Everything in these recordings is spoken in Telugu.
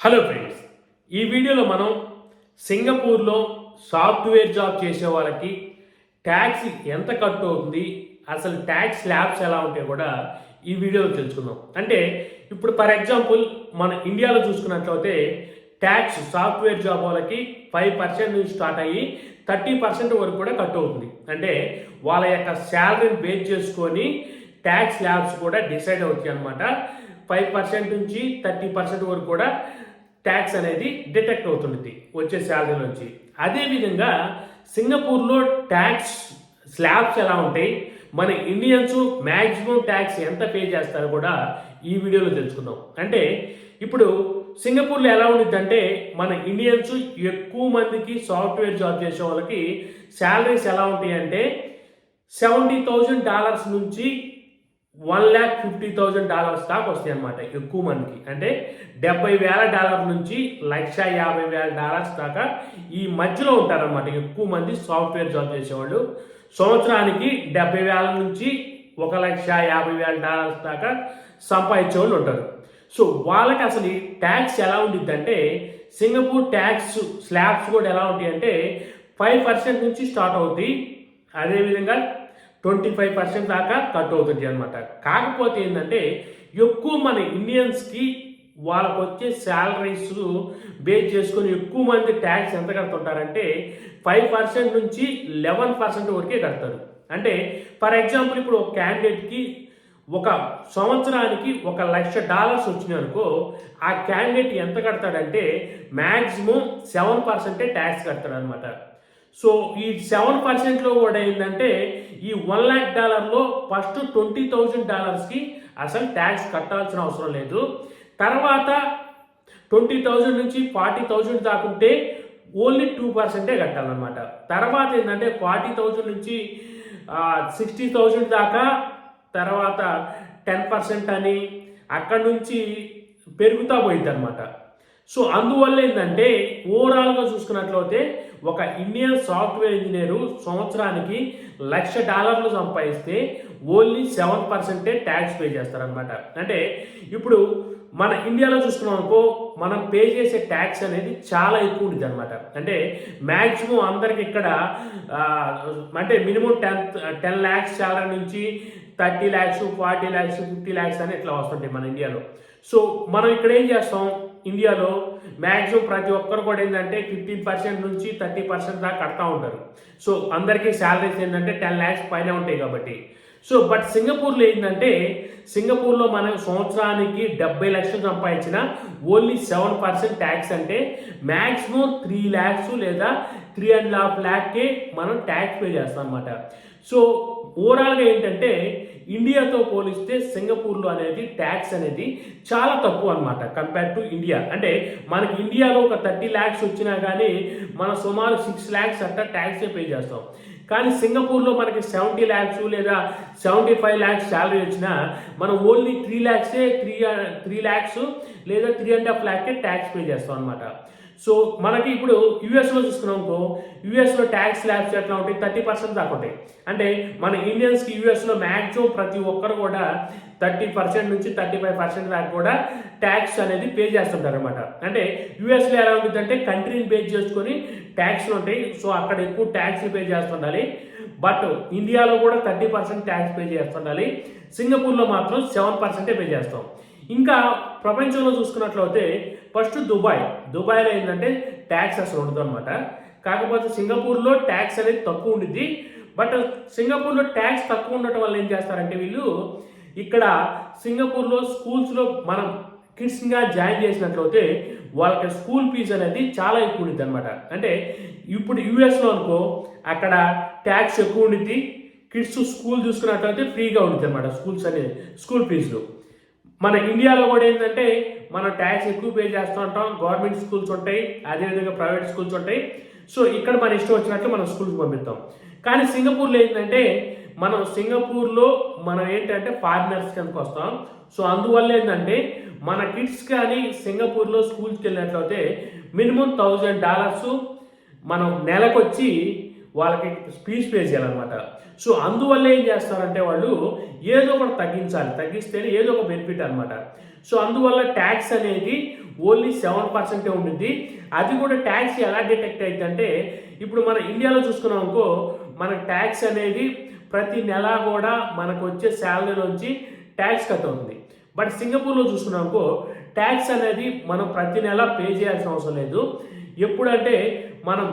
హలో ఫ్రెండ్స్ ఈ వీడియోలో మనం సింగపూర్లో సాఫ్ట్వేర్ జాబ్ చేసే వాళ్ళకి ట్యాక్స్ ఎంత కట్ అవుతుంది అసలు ట్యాక్స్ ల్యాబ్స్ ఎలా ఉంటాయి కూడా ఈ వీడియోలో తెలుసుకుందాం. అంటే ఇప్పుడు ఫర్ ఎగ్జాంపుల్ మన ఇండియాలో చూసుకున్నట్లయితే ట్యాక్స్ సాఫ్ట్వేర్ జాబ్ వాళ్ళకి ఫైవ్ పర్సెంట్ నుంచి స్టార్ట్ అయ్యి థర్టీ పర్సెంట్ వరకు కూడా కట్ అవుతుంది. అంటే వాళ్ళ యొక్క శాలరీని బేస్ చేసుకొని ట్యాక్స్ ల్యాబ్స్ కూడా డిసైడ్ అవుతాయి అనమాట ఫైవ్ పర్సెంట్ నుంచి థర్టీ పర్సెంట్ వరకు కూడా ట్యాక్స్ అనేది డిటెక్ట్ అవుతుంది వచ్చే శాలరీ నుంచి. అదేవిధంగా సింగపూర్లో ట్యాక్స్ స్లాబ్స్ ఎలా ఉంటాయి? మన ఇండియన్స్ మ్యాక్సిమం ట్యాక్స్ ఎంత పే చేస్తారో కూడా ఈ వీడియోలో తెలుసుకుందాం. అంటే ఇప్పుడు సింగపూర్లో ఎలా ఉండిద్దంటే మన ఇండియన్స్ ఎక్కువ మందికి సాఫ్ట్వేర్ జాబ్ చేసే వాళ్ళకి శాలరీస్ ఎలా ఉంటాయి అంటే సెవెంటీ థౌజండ్ డాలర్స్ నుంచి one lakh fifty thousand dollars దాకా వస్తాయి అనమాట ఎక్కువ మందికి. అంటే డెబ్బై వేల డాలర్ నుంచి లక్ష యాభై వేల డాలర్స్ దాకా ఈ మధ్యలో ఉంటారనమాట ఎక్కువ మంది సాఫ్ట్వేర్ జాబ్ చేసేవాళ్ళు. సంవత్సరానికి డెబ్బై వేల నుంచి ఒక లక్ష యాభై వేల డాలర్స్ దాకా సంపాదించేవాళ్ళు ఉంటారు. సో వాళ్ళకి అసలు ఈ ట్యాక్స్ ఎలా ఉండిద్ది అంటే సింగపూర్ ట్యాక్స్ స్లాబ్స్ కూడా ఎలా ఉంటాయి అంటే ఫైవ్ పర్సెంట్ నుంచి స్టార్ట్ అవుతాయి. అదేవిధంగా ట్వంటీ ఫైవ్ పర్సెంట్ దాకా కట్ అవుతుంది అనమాట కాకపోతే ఏంటంటే ఎక్కువ మన ఇండియన్స్కి వాళ్ళకు వచ్చే శాలరీస్ బేస్ చేసుకొని ఎక్కువ మంది ట్యాక్స్ ఎంత కడుతుంటారంటే ఫైవ్ పర్సెంట్ నుంచి లెవెన్ పర్సెంట్ వరకే కడతారు. అంటే ఫర్ ఎగ్జాంపుల్ ఇప్పుడు ఒక క్యాండిడేట్కి ఒక సంవత్సరానికి ఒక లక్ష డాలర్స్ వచ్చినాయి అనుకో ఆ క్యాండిడేట్ ఎంత కడతాడంటే మ్యాక్సిమం సెవెన్ పర్సెంటే ట్యాక్స్ కడతాడు అనమాట సో ఈ సెవెన్ పర్సెంట్లో కూడా ఏంటంటే ఈ వన్ ల్యాక్ డాలర్లో ఫస్ట్ ట్వంటీ థౌజండ్ డాలర్స్కి అసలు ట్యాక్స్ కట్టాల్సిన అవసరం లేదు. తర్వాత ట్వంటీ థౌజండ్ నుంచి ఫార్టీ థౌజండ్ దాకుంటే ఓన్లీ టూ పర్సెంటే కట్టాలన్నమాట. తర్వాత ఏంటంటే ఫార్టీ థౌజండ్ నుంచి సిక్స్టీ థౌజండ్ దాకా తర్వాత టెన్ పర్సెంట్ అని అక్కడ నుంచి పెరుగుతా పోయింది అనమాట సో అందువల్ల ఏంటంటే ఓవరాల్గా చూసుకున్నట్లయితే ఒక ఇండియన్ సాఫ్ట్వేర్ ఇంజనీరు సంవత్సరానికి లక్ష డాలర్లు సంపాదిస్తే ఓన్లీ సెవెన్ పర్సెంటే ట్యాక్స్ పే చేస్తారనమాట అంటే ఇప్పుడు మన ఇండియాలో చూసుకున్నాం అనుకో మనం పే చేసే ట్యాక్స్ అనేది చాలా ఎక్కువ ఉంటుంది అనమాట అంటే మ్యాక్సిమం అందరికి ఇక్కడ అంటే minimum ten ten lakhs salary నుంచి thirty lakhs forty lakhs fifty lakhs అని ఇట్లా వస్తుంటాయి మన ఇండియాలో. సో మనం ఇక్కడ ఏం చేస్తాం? ఇండియాలో మ్యాక్సిమం ప్రతి ఒక్కరు కూడా ఏంటంటే ఫిఫ్టీన్ పర్సెంట్ నుంచి థర్టీ పర్సెంట్ దాకా కడతా ఉంటారు. సో అందరికీ శాలరీస్ ఏంటంటే టెన్ ల్యాక్స్ పైన ఉంటాయి కాబట్టి. సో బట్ సింగపూర్లో ఏంటంటే సింగపూర్లో మనం సంవత్సరానికి డెబ్బై లక్షలు సంపాదించిన ఓన్లీ సెవెన్ పర్సెంట్ ట్యాక్స్ అంటే మ్యాక్సిమం త్రీ ల్యాక్స్ లేదా త్రీ అండ్ హాఫ్ ల్యాక్కే మనం ట్యాక్స్ పే చేస్తాం అనమాట సో ఓవరాల్గా ఏంటంటే ఇండియాతో పోలిస్తే సింగపూర్లో అనేది ట్యాక్స్ అనేది చాలా తక్కువ అనమాట కంపేర్ టు ఇండియా. అంటే మనకి ఇండియాలో ఒక థర్టీ ల్యాక్స్ వచ్చినా కానీ మనం సుమారు సిక్స్ ల్యాక్స్ అట్లా ట్యాక్సే పే చేస్తాం. కానీ సింగపూర్లో మనకి సెవెంటీ ల్యాక్స్ లేదా సెవెంటీ ఫైవ్ ల్యాక్స్ శాలరీ వచ్చినా మనం ఓన్లీ త్రీ ల్యాక్సే త్రీ త్రీ ల్యాక్స్ లేదా త్రీ అండ్ హాఫ్ ల్యాక్కే ట్యాక్స్ పే చేస్తాం అనమాట సో మనకి ఇప్పుడు యూఎస్లో చూసుకున్నాం అనుకో యూఎస్లో ట్యాక్స్ ల్యాబ్స్ ఎట్లా ఉంటాయి? థర్టీ పర్సెంట్ దాకా ఉంటాయి. అంటే మన ఇండియన్స్కి యూఎస్లో మ్యాక్సిమం ప్రతి ఒక్కరు కూడా థర్టీ పర్సెంట్ నుంచి థర్టీ ఫైవ్ పర్సెంట్ దాకా కూడా ట్యాక్స్ అనేది పే చేస్తుంటారు అనమాట అంటే యూఎస్లో ఎలా ఉంటుందంటే కంట్రీని బేస్ చేసుకొని ట్యాక్స్లు ఉంటాయి. సో అక్కడ ఎక్కువ ట్యాక్స్ పే చేస్తుండాలి. బట్ ఇండియాలో కూడా థర్టీ పర్సెంట్ ట్యాక్స్ పే చేస్తుండాలి. సింగపూర్లో మాత్రం సెవెన్ పర్సెంటే పే చేస్తాం. ఇంకా ప్రపంచంలో చూసుకున్నట్లయితే ఫస్ట్ దుబాయ్. దుబాయ్లో ఏంటంటే ట్యాక్స్ అసలు ఉండదు అనమాట కాకపోతే సింగపూర్లో ట్యాక్స్ అనేది తక్కువ ఉండిద్ది. బట్ సింగపూర్లో ట్యాక్స్ తక్కువ ఉండటం వల్ల ఏం చేస్తారంటే వీళ్ళు ఇక్కడ సింగపూర్లో స్కూల్స్లో మనం కిడ్స్గా జాయిన్ చేసినట్లయితే వాళ్ళకి స్కూల్ ఫీజు అనేది చాలా ఎక్కువ ఉండిద్ది అనమాట అంటే ఇప్పుడు యూఎస్లో అనుకో అక్కడ ట్యాక్స్ ఎక్కువ ఉండిద్ది. కిడ్స్ స్కూల్ చూసుకున్నట్లయితే ఫ్రీగా ఉంటుంది అనమాట స్కూల్స్ అనేది స్కూల్ ఫీజులు. మన ఇండియాలో కూడా ఏంటంటే మనం ట్యాక్స్ ఎక్కువ పే చేస్తూ ఉంటాం గవర్నమెంట్ స్కూల్స్ ఉంటాయి అదేవిధంగా ప్రైవేట్ స్కూల్స్ ఉంటాయి. సో ఇక్కడ మన ఇష్టం వచ్చినట్లు మనం స్కూల్కి పంపిస్తాం కానీ సింగపూర్లో ఏంటంటే మనం సింగపూర్లో మనం ఏంటంటే ఫారినర్స్ కనుక వస్తాం. సో అందువల్ల ఏంటంటే మన కిడ్స్ కానీ సింగపూర్లో స్కూల్కి వెళ్ళినట్లయితే మినిమం థౌజండ్ డాలర్స్ మనం నెలకొచ్చి వాళ్ళకి స్పీచ్ పే చేయాలన్నమాట. సో అందువల్ల ఏం చేస్తారంటే వాళ్ళు ఏదో ఒకటి తగ్గించాలి. తగ్గిస్తేనే ఏదో ఒక బెనిఫిట్ అనమాట సో అందువల్ల ట్యాక్స్ అనేది ఓన్లీ సెవెన్ పర్సెంటే ఉంటుంది అది కూడా ట్యాక్స్ ఎలా డిటెక్ట్ అవుతుందంటే ఇప్పుడు మన ఇండియాలో చూసుకున్నాం అనుకో మన ట్యాక్స్ అనేది ప్రతి నెల కూడా మనకు వచ్చే శాలరీలోంచి ట్యాక్స్ కట్ అవుతుంది. బట్ సింగపూర్లో చూసుకున్నాం అనుకో ట్యాక్స్ అనేది మనం ప్రతి నెల పే చేయాల్సిన అవసరం లేదు. ఎప్పుడంటే మనం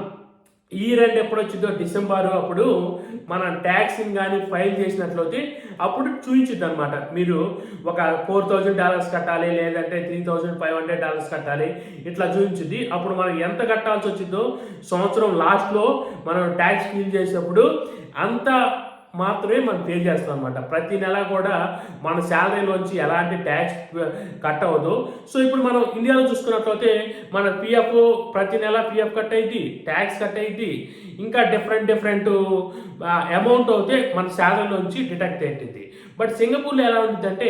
ఈ రెండు ఎప్పుడు వచ్చిందో డిసెంబర్ అప్పుడు మనం ట్యాక్స్ని కానీ ఫైల్ చేసినట్లయితే అప్పుడు చూపించుద్ది అనమాట మీరు ఒక ఫోర్ థౌజండ్ డాలర్స్ కట్టాలి లేదంటే three thousand five hundred dollars కట్టాలి ఇట్లా చూపించింది అప్పుడు మనం ఎంత కట్టాల్సి వచ్చిందో సంవత్సరం లాస్ట్లో మనం ట్యాక్స్ ఫీల్ చేసినప్పుడు అంత మాత్రమే మనం పే చేస్తాం అనమాట ప్రతి నెల కూడా మన శాలరీలోంచి ఎలాంటి ట్యాక్స్ కట్ అవ్వదు. సో ఇప్పుడు మనం ఇండియాలో చూసుకున్నట్లయితే మన పిఎఫ్ ప్రతి నెల పిఎఫ్ కట్ అయింది ట్యాక్స్ కట్ అయింది ఇంకా డిఫరెంట్ డిఫరెంట్ అమౌంట్ అయితే మన శాలరీలోంచి డిటెక్ట్ అవుతుంది బట్ సింగపూర్లో ఎలా ఉంటుందంటే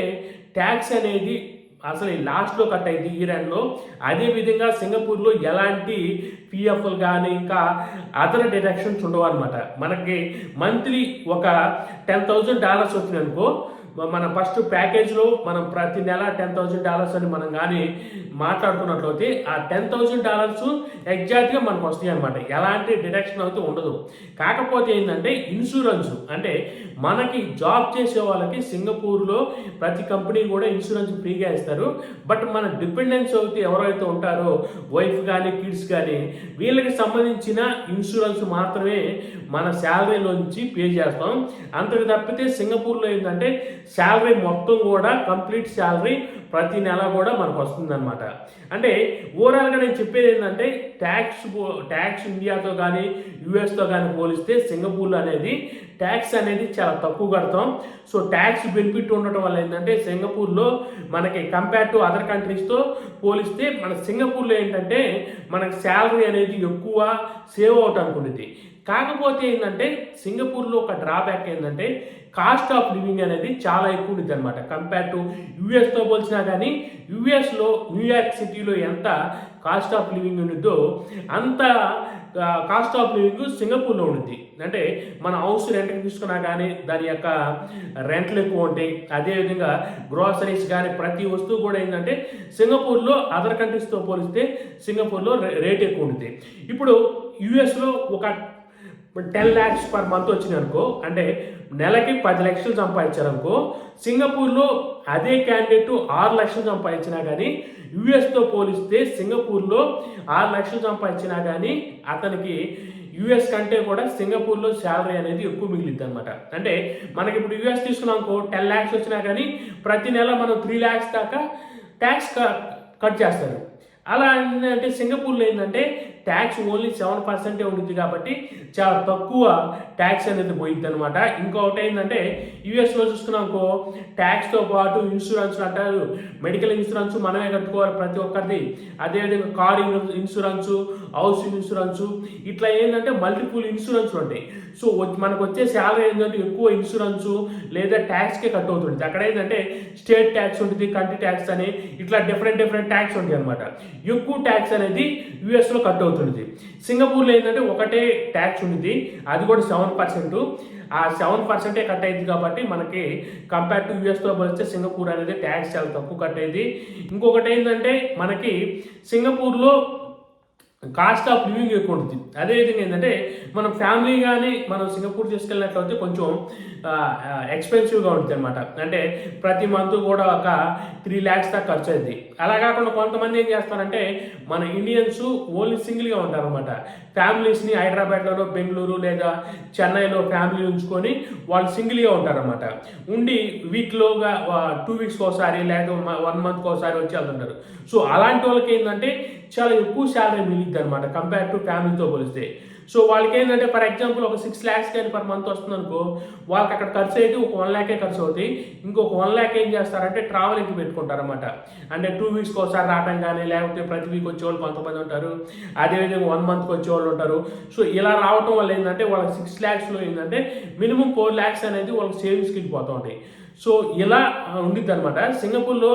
ట్యాక్స్ అనేది అసలు ఈ లాస్ట్లో కట్ అయింది ఈ రెండులో అదేవిధంగా సింగపూర్లో ఎలాంటి పిఎఫ్లు కానీ ఇంకా అదర్ డిడక్షన్స్ ఉండవు అనమాట మనకి మంత్లీ ఒక టెన్ థౌజండ్ డాలర్స్ వచ్చినాయనుకో అనుకో మన ఫస్ట్ ప్యాకేజ్లో మనం ప్రతి నెల టెన్ థౌజండ్ డాలర్స్ అని మనం కానీ మాట్లాడుకున్నట్లయితే ఆ టెన్ థౌజండ్ డాలర్స్ ఎగ్జాక్ట్గా మనకు వస్తాయి అనమాట ఎలాంటి డిడక్షన్ అయితే ఉండదు. కాకపోతే ఏంటంటే ఇన్సూరెన్స్ అంటే మనకి జాబ్ చేసే వాళ్ళకి సింగపూర్లో ప్రతి కంపెనీ కూడా ఇన్సూరెన్స్ ఫ్రీగా ఇస్తారు. బట్ మన డిపెండెన్స్ అయితే ఎవరైతే ఉంటారో వైఫ్ కానీ కిడ్స్ కానీ వీళ్ళకి సంబంధించిన ఇన్సూరెన్స్ మాత్రమే మన శాలరీలోంచి పే చేస్తాం. అంతకు తప్పితే సింగపూర్లో ఏంటంటే శాలరీ మొత్తం కూడా కంప్లీట్ శాలరీ ప్రతి నెల కూడా మనకు వస్తుందన్నమాట. అంటే ఓవరాల్గా నేను చెప్పేది ఏంటంటే ట్యాక్స్ ట్యాక్స్ ఇండియాతో కానీ యుఎస్తో కానీ పోలిస్తే సింగపూర్లో అనేది ట్యాక్స్ అనేది చాలా తక్కువ కడతాం సో ట్యాక్స్ బెనిఫిట్ ఉండటం వల్ల ఏంటంటే సింగపూర్లో మనకి కంపేర్ టు అదర్ కంట్రీస్తో పోలిస్తే మన సింగపూర్లో ఏంటంటే మనకి శాలరీ అనేది ఎక్కువ సేవ్ అవటం ఉంటుంది కాకపోతే ఏంటంటే సింగపూర్లో ఒక డ్రాబ్యాక్ ఏంటంటే కాస్ట్ ఆఫ్ లివింగ్ అనేది చాలా ఎక్కువ ఉంటుంది అనమాట కంపేర్ టు యూఎస్తో పోల్చినా కానీ యూఎస్లో న్యూయార్క్ సిటీలో ఎంత కాస్ట్ ఆఫ్ లివింగ్ ఉండిద్దో అంత కాస్ట్ ఆఫ్ లివింగ్ సింగపూర్లో ఉంటుంది అంటే మన హౌస్ రెంట్కి తీసుకున్నా కానీ దాని యొక్క రెంట్లు ఎక్కువ ఉంటాయి. అదేవిధంగా గ్రోసరీస్ కానీ ప్రతి వస్తువు కూడా ఏంటంటే సింగపూర్లో అదర్ కంట్రీస్తో పోలిస్తే సింగపూర్లో రేట్ ఎక్కువ ఉంటుంది ఇప్పుడు యుఎస్లో ఒక టెన్ ల్యాక్స్ పర్ మంత్ వచ్చినాయి అనుకో అంటే నెలకి పది లక్షలు సంపాదించారు అనుకో సింగపూర్లో అదే క్యాండిడేట్ ఆరు లక్షలు సంపాదించినా కానీ యుఎస్తో పోలిస్తే సింగపూర్లో ఆరు లక్షలు సంపాదించినా కానీ అతనికి యుఎస్ కంటే కూడా సింగపూర్లో శాలరీ అనేది ఎక్కువ మిగిలిద్ది అనమాట అంటే మనకి ఇప్పుడు యుఎస్ తీసుకున్నాం అనుకో టెన్ ల్యాక్స్ వచ్చినా కానీ ప్రతి నెల మనం త్రీ ల్యాక్స్ దాకా ట్యాక్స్ కట్ చేస్తారు. అలా ఏంటంటే సింగపూర్లో ఏంటంటే ట్యాక్స్ ఓన్లీ సెవెన్ పర్సెంటే ఉంటుంది కాబట్టి చాలా తక్కువ ట్యాక్స్ అనేది పోయిద్ది అనమాట ఇంకొకటి ఏంటంటే యూఎస్లో చూసుకున్నాకో ట్యాక్స్తో పాటు ఇన్సూరెన్స్ అంటారు. మెడికల్ ఇన్సూరెన్స్ మనమే కట్టుకోవాలి ప్రతి ఒక్కరిది. అదేవిధంగా కార్ ఇన్సూరెన్స్ హౌసింగ్ ఇన్సూరెన్స్ ఇట్లా ఏంటంటే మల్టిపుల్ ఇన్సూరెన్స్ ఉంటాయి. సో మనకు వచ్చే శాలరీ ఏంటంటే ఎక్కువ ఇన్సూరెన్స్ లేదా ట్యాక్స్కే కట్ అవుతుంది అక్కడ ఏంటంటే స్టేట్ ట్యాక్స్ ఉంటుంది కంట్రీ ట్యాక్స్ అని ఇట్లా డిఫరెంట్ డిఫరెంట్ ట్యాక్స్ ఉంటాయి అనమాట ఎక్కువ ట్యాక్స్ అనేది యూఎస్లో కట్ అవుతుంది సింగపూర్లో ఏంటంటే ఒకటే ట్యాక్స్ ఉంటుంది. అది కూడా సెవెన్ పర్సెంట్ ఆ సెవెన్ పర్సెంటే కట్ అయింది కాబట్టి మనకి కంపేర్ టు యూఎస్తో పోలిస్తే సింగపూర్ అనేది ట్యాక్స్ చాలా తక్కువ కట్ అయింది. ఇంకొకటి ఏంటంటే మనకి సింగపూర్లో కాస్ట్ ఆఫ్ లివింగ్ ఎక్కువ ఉంటుంది. అదేవిధంగా ఏంటంటే మనం ఫ్యామిలీ కానీ మనం సింగపూర్ తీసుకెళ్ళినట్లయితే కొంచెం ఎక్స్పెన్సివ్గా ఉంటుంది అనమాట అంటే ప్రతి మంత్ కూడా ఒక త్రీ ల్యాక్స్ దాకా ఖర్చు అయింది అలా కాకుండా కొంతమంది ఏం చేస్తారంటే మన ఇండియన్స్ ఓన్లీ సింగిల్గా ఉంటారనమాట ఫ్యామిలీస్ని హైదరాబాద్లోనో బెంగళూరు లేదా చెన్నైలో ఫ్యామిలీ ఉంచుకొని వాళ్ళు సింగిల్గా ఉంటారనమాట ఉండి వీక్లోగా టూ వీక్స్కి ఒకసారి లేదా వన్ మంత్కి ఒకసారి వచ్చి వెళ్తుంటారు. సో అలాంటి వాళ్ళకి ఏంటంటే చాలా ఎక్కువ శాలరీ మిగిలిద్ది అనమాట కంపేర్ టు ఫ్యామిలీతో పోలిస్తే. సో వాళ్ళకి ఏంటంటే ఫర్ ఎగ్జాంపుల్ ఒక సిక్స్ ల్యాక్స్ కానీ పర్ మంత్ వస్తుంది అనుకో వాళ్ళకి అక్కడ ఖర్చు అయితే ఒక వన్ ల్యాకే ఖర్చు అవుతాయి ఇంకొక వన్ ల్యాక్ ఏం చేస్తారంటే ట్రావెలింగ్కి పెట్టుకుంటారన్నమాట. అంటే టూ వీక్స్కి ఒకసారి రావడం కానీ లేకపోతే ప్రతి వీక్ వచ్చేవాళ్ళు కొంతమంది ఉంటారు. అదేవిధంగా వన్ మంత్కి వచ్చే వాళ్ళు ఉంటారు. సో ఇలా రావటం వల్ల ఏంటంటే వాళ్ళకి సిక్స్ ల్యాక్స్లో ఏంటంటే మినిమం ఫోర్ ల్యాక్స్ అనేది వాళ్ళకి సేవింగ్స్కి వెళ్ళిపోతూ ఉంటాయి. సో ఇలా ఉండిద్ది అనమాట సింగపూర్లో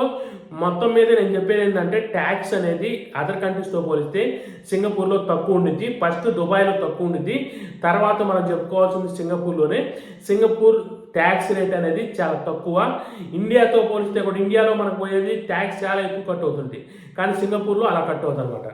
మొత్తం మీద నేను చెప్పేది ఏంటంటే ట్యాక్స్ అనేది అదర్ కంట్రీస్తో పోలిస్తే సింగపూర్లో తక్కువ ఉండిద్ది. ఫస్ట్ దుబాయ్లో తక్కువ ఉండిద్ది. తర్వాత మనం చెప్పుకోవాల్సింది సింగపూర్లోనే. సింగపూర్ ట్యాక్స్ రేట్ అనేది చాలా తక్కువ. ఇండియాతో పోలిస్తే కూడా ఇండియాలో మనకు పోయేది ట్యాక్స్ చాలా ఎక్కువ కట్ అవుతుంది. కానీ సింగపూర్లో అలా కట్ అవుతుంది అనమాట